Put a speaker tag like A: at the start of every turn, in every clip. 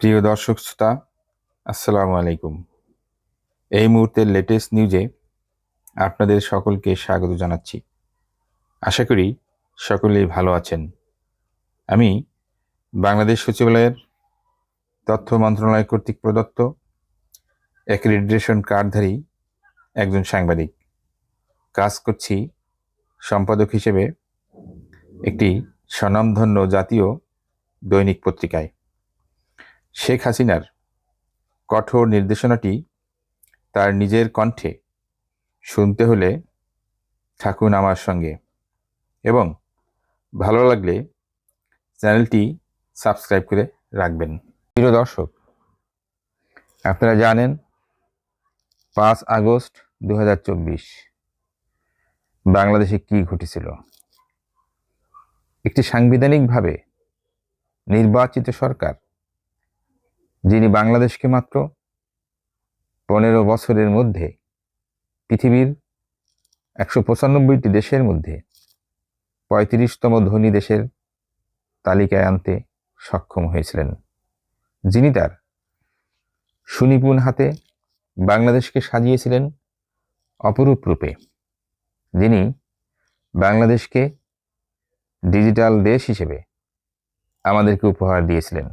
A: প্রিয় দর্শক শ্রোতা, আসসালামু আলাইকুম। এই মুহূর্তের লেটেস্ট নিউজে আপনাদের সকলকে স্বাগত জানাচ্ছি। আশা করি সকলেই ভালো আছেন। আমি বাংলাদেশ সচিবালয়ের তথ্য মন্ত্রণালয় কর্তৃক প্রদত্ত অ্যাক্রিডিটেশন কার্ডধারী একজন সাংবাদিক। কাজ করছি সম্পাদক হিসেবে একটি স্বনামধন্য জাতীয় দৈনিক পত্রিকায়। শেখ হাসিনার কঠোর নির্দেশনাটি তার নিজের কণ্ঠে শুনতে হলে থাকুন আমার সঙ্গে। এবং ভালো লাগলে চ্যানেলটি সাবস্ক্রাইব করে রাখবেন। প্রিয় দর্শক, আপনারা জানেন পাঁচ আগস্ট দু হাজার চব্বিশ বাংলাদেশে কি ঘটেছিল? একটি সাংবিধানিকভাবে নির্বাচিত সরকার যিনি বাংলাদেশকে মাত্র পনেরো বছরের মধ্যে পৃথিবীর একশো পঁচানব্বইটি দেশের মধ্যে পঁয়ত্রিশতম ধনী দেশের তালিকায় আনতে সক্ষম হয়েছিলেন। যিনি তার সুনিপুণ হাতে বাংলাদেশকে সাজিয়েছিলেন অপরূপ রূপে। যিনি বাংলাদেশকে ডিজিটাল দেশ হিসেবে আমাদেরকে উপহার দিয়েছিলেন।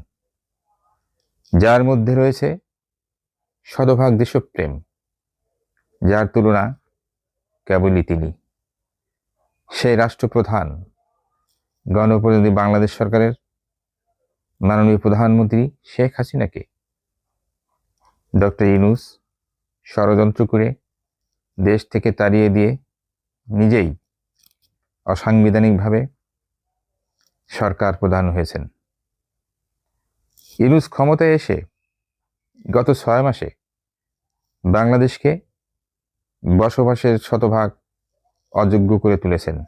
A: যার মধ্যে রয়েছে শতভাগ দেশপ্রেম, যার তুলনা কেবলই তিনি। সেই রাষ্ট্রপ্রধান গণপ্রতিনিধি বাংলাদেশ সরকারের মাননীয় প্রধানমন্ত্রী শেখ হাসিনাকে ডক্টর ইনুস ষড়যন্ত্র করে দেশ থেকে তাড়িয়ে দিয়ে নিজেই অসাংবিধানিকভাবে সরকার প্রধান হয়েছেন। ইনুস ক্ষমতায় এসে গত ছয় মাসে বাংলাদেশকে বসবাসের শতভাগ অযোগ্য করে তুলেছেন।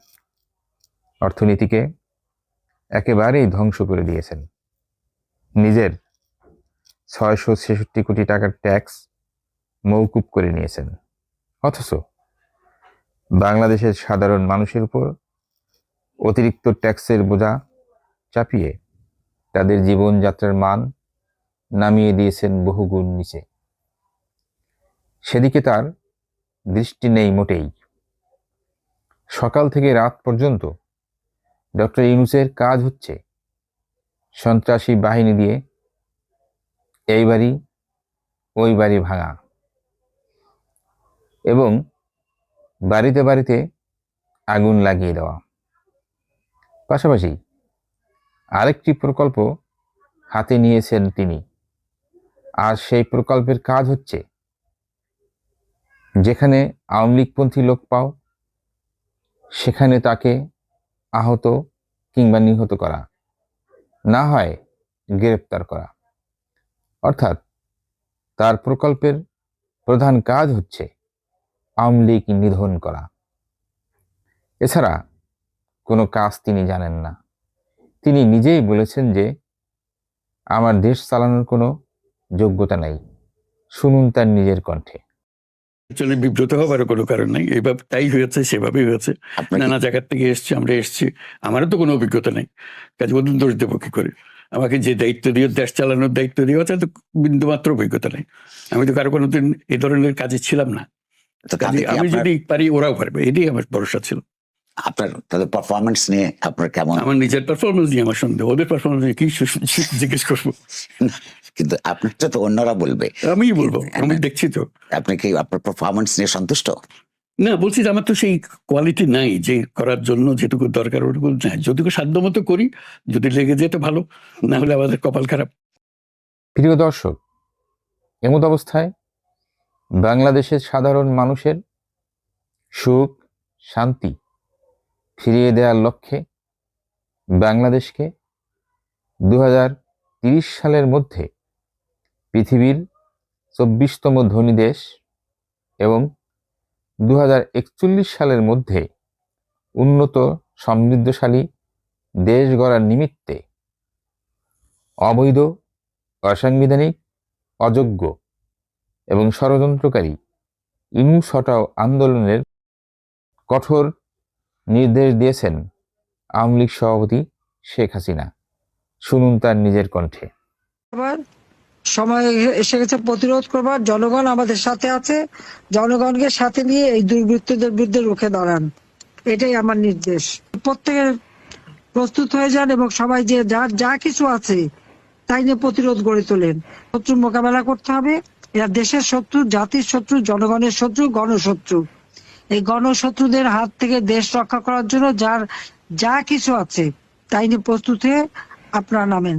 A: অর্থনীতিকে একেবারেই ধ্বংস করে দিয়েছেন। নিজের ছয়শো ছেষট্টি কোটি টাকার ট্যাক্স মৌকুব করে নিয়েছেন। অথচ বাংলাদেশের সাধারণ মানুষের উপর অতিরিক্ত ট্যাক্সের বোঝা চাপিয়ে তাদের জীবনযাত্রার মান নামিয়ে দিয়েছেন বহুগুণ নিচে। সেদিকে তার দৃষ্টি নেই মোটেই। সকাল থেকে রাত পর্যন্ত ডক্টর ইউনুসের কাজ হচ্ছে সন্ত্রাসী বাহিনী দিয়ে এই বাড়ি, ওই বাড়ি ভাঙা এবং বাড়িতে বাড়িতে আগুন লাগিয়ে দেওয়া। পাশাপাশি আরেকটি প্রকল্প হাতে নিয়েছেন তিনি। আর সেই প্রকল্পের কাজ হচ্ছে, যেখানে আওয়ামী লীগপন্থী লোক পাও, সেখানে তাকে আহত কিংবা নিহত করা, না হয় গ্রেপ্তার করা। অর্থাৎ তার প্রকল্পের প্রধান কাজ হচ্ছে আওয়ামী লীগ নিধন করা। এছাড়া কোনো কাজ তিনি জানেন না। তিনি নিজেই বলেছেন যে আমার দেশ চালানোর কোনো যোগ্যতা নাই। শুনুন তার নিজের কণ্ঠে।
B: অ্যাকচুয়ালি বিব্রত হবার কোনো কারণ নাই। এইভাবে তাই হয়েছে সেভাবেই হয়েছে। নানা জায়গার থেকে এসছি আমরা এসছি। আমারও তো কোনো অভিজ্ঞতা নেই। কাজ বলুন দোষ দেবো কি করে। আমাকে যে দায়িত্ব দিয়ে দেশ চালানোর দায়িত্ব দিয়ে আছে তো বিন্দুমাত্র অভিজ্ঞতা নেই। আমি তো কারও কোনোদিন এই ধরনের কাজে ছিলাম না।
C: তো
B: কাজে আমি যদি পারি ওরাও পারবে। এটাই আমার ভরসা ছিল।
C: আপনার তাদের পারফরমেন্স নিয়ে আপনার কেমন?
B: আমার নিজের পারফরমেন্স নিয়ে আমার সন্দেহ। ওদের পারফরমেন্স নিয়ে কি জিজ্ঞেস করব?
C: কিন্তু আপনারটা তো অন্যরা বলবে।
B: আমিই বলব। আমি দেখছি তো।
C: আপনি কি আপনার পারফরমেন্স নিয়ে সন্তুষ্ট?
B: না বলছি যে আমার তো সেই কোয়ালিটি নাই যে করার জন্য যেটুকু দরকার ওটুকু নাই। যদিও সাধ্য মতো করি যদি লেগে যেত ভালো না হলে আমাদের কপাল খারাপ।
A: প্রিয় দর্শক এমত অবস্থায় বাংলাদেশের সাধারণ মানুষের সুখ শান্তি ফিরিয়ে দেওয়ার লক্ষ্যে বাংলাদেশকে দু সালের মধ্যে পৃথিবীর চব্বিশতম ধনী দেশ এবং দু হাজার একচল্লিশ সালের মধ্যে উন্নত সমৃদ্ধশালী দেশ গড়ার নিমিত্তে অবৈধ, অসাংবিধানিক, অযোগ্য এবং ষড়যন্ত্রকারী ইনুস হটাও আন্দোলনের কঠোর নির্দেশ দিয়েছেন আওয়ামী লীগ সভাপতি শেখ হাসিনা। শুনুন তার নিজের কণ্ঠে।
D: সময় এসে গেছে প্রতিরোধ করবার। জনগণ আমাদের সাথে আছে। জনগণকে সাথে নিয়ে এই দুর্বৃত্তদের বিরুদ্ধে রুখে দাঁড়ান। এটাই আমার নির্দেশ। প্রত্যেকের প্রস্তুত হয়ে যান এবং সবাই যে যার যা কিছু আছে তাই নিয়ে প্রতিরোধ গড়ে তোলেন। শত্রু মোকাবেলা করতে হবে। এরা দেশের শত্রু, জাতির শত্রু, জনগণের শত্রু, গণশত্রু। এই গণশত্রুদের হাত থেকে দেশ রক্ষা করার জন্য যার যা কিছু আছে, তাই নিয়ে প্রস্তুত আপনারা নামেন।